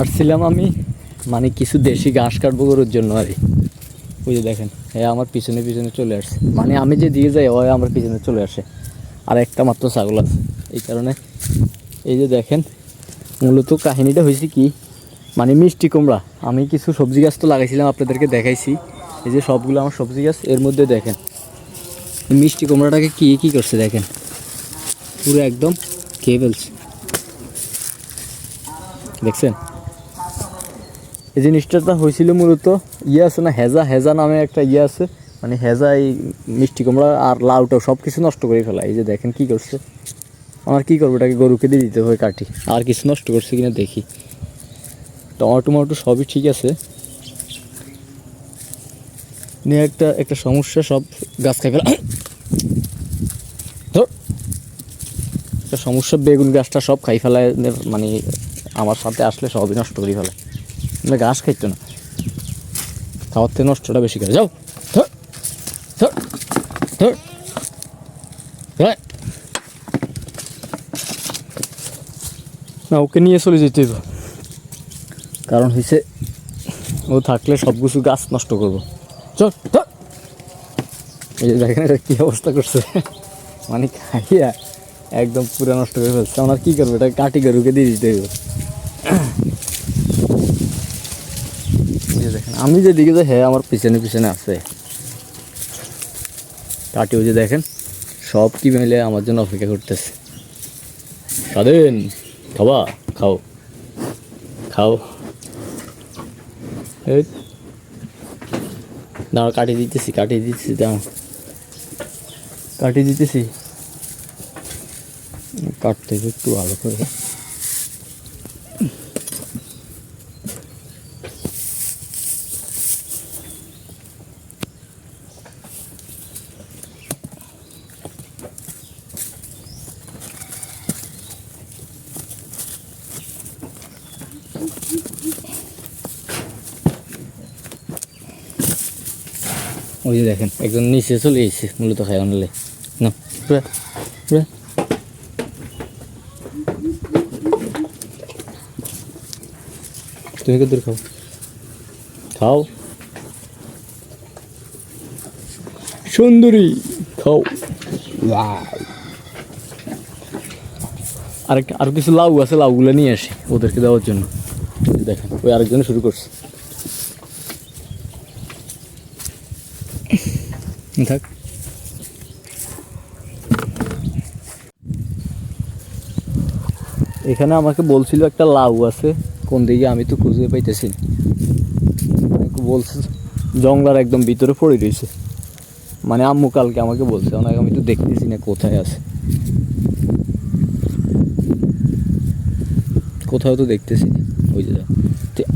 আসছিলাম আমি। মানে কিছু দেশি ঘাস কাটবো গরুর জন্য আর ওই যে দেখেন হ্যাঁ আমার পিছনে পিছনে চলে আসছে। মানে আমি যে দিয়ে যাই, ওই আমার পিছনে চলে আসে। আর একটা মাত্র ছাগল আছে। এই কারণে এই যে দেখেন, মূলত কাহিনীটা হয়েছে কি মানে মিষ্টি কুমড়া। আমি কিছু সবজি গাছ তো লাগাইছিলাম, আপনাদেরকে দেখাইছি। এই যে সবগুলো আমার সবজি গাছ, এর মধ্যে দেখেন, মিষ্টি কুমড়াটাকে কী কী করছে দেখেন। পুরো একদম খেয়ে দেখছেন? এই জিনিসটা হয়েছিল মূলত ইয়ে আছে না, হেজা হেজা নামে একটা ইয়ে আছে মানে হেজা, এই মিষ্টি কুমড়া আর লাউটাও সব কিছু নষ্ট করে ফেলা। এই যে দেখেন কি করছে। আমার কি করব, এটাকে গরুকে দিয়ে দিতে হবে কাটি আর কিছু নষ্ট করছে কিনা দেখি। টমাটো টমাটো সবই ঠিক আছে। নিয়ে একটা একটা সমস্যা, সব গাছ খাই ফেলা। একটা সমস্যা, বেগুন গাছটা সব খাই ফেলায় মানে আমার সাথে আসলে সবই নষ্ট করে ফেলে মানে ঘাস খাইতো না। খাওয়ার থেকে নষ্টটা বেশি করে যাও। ধর। ধর। ধর। ধর। না ওকে নিয়ে চলে যেতে কারণ হয়েছে ও থাকলে সব কিছু গাছ নষ্ট করব। চল। এই যে দেখেন এটা কী অবস্থা করছে। মানে খাইয়া একদম পুরো নষ্ট করে ফেলছে। আমার কী করব? এটা কাটি গরুকে দিয়ে দিতে হবে এই যে দেখেন। আমি যেদিকে যাই হ্যাঁ আমার পিছনে পিছনে আছে। কাটি ওই যে দেখেন, সব কি মিলে আমার জন্য অপেক্ষা করতেছে। স্বাধীন, খাবা, খাও। খাও। এই দাঁড়া কাটি দিতেছি কাটি দিতেছি, দাও। কাটি দিতেছি। কাটতে একটু ভালো করে। ওই যে দেখেন, একজন নিচে চলে এসেছে, মূলত খাই পুরা তুমি কত খাও। খাও। সুন্দরী, খাও। আরেকটা আর কিছু লাউ আছে, লাউগুলো নিয়ে আসি ওদেরকে দেওয়ার জন্য। দেখেন, ওই আরেকজন শুরু করছে। থাক এখানে আমাকে বলছিল একটা লাউ আছে, কোন দিকে আমি তো খুঁজে পাইতেছি বলছে জঙ্গলার একদম ভিতরে পড়ে রয়েছে। মানে আম্মু কালকে আমাকে বলছে, ওনাকে আমি তো দেখতেছি না কোথায় আছে। কোথাও তো দেখতেছি না, ওই যে।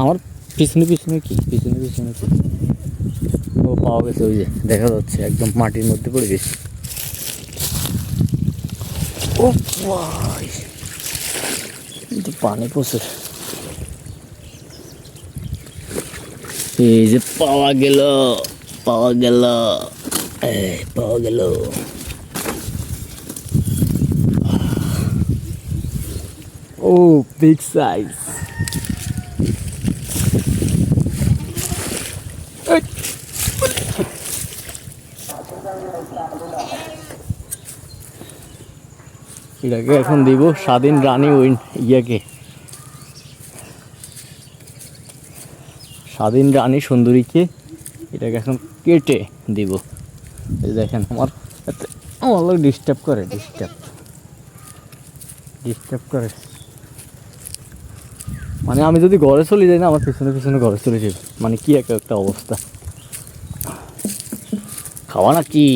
আমার পিছনে পিছনে কি? পিছনে পিছনে কি? ও পাওয়া গেছে ওই যে, দেখা যাচ্ছে, একদম মাটির মধ্যে পড়ে গেছে। ও কিন্তু পানি প্রচুর। এই যে পাওয়া গেল পাওয়া গেল পাওয়া গেল। ও বিগ সাইজ এটাকে এখন দিব স্বাধীন রানী উইন ইয়াকে। স্বাধীন রানী সুন্দরীকে এটাকে এখন কেটে দিব। এই দেখেন আমার আমার ডিস্টার্ব করে ডিস্টার্ব ডিস্টার্ব করে। মানে আমি যদি ঘরে চলে যাই না, আমার পিছনে পিছনে ঘরে চলে যাবে মানে কি একটা অবস্থা। খাওয়া না কি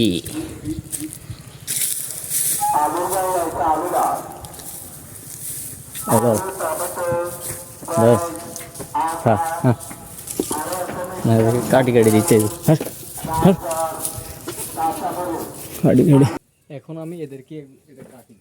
হ্যালো ব্যাস হ্যাঁ হ্যাঁ না এবারে কাটি কাটি দিচ্ছে এই যে। হ্যাঁ হ্যাঁ কাটি কাটি এখন আমি এদেরকে এটা কাটি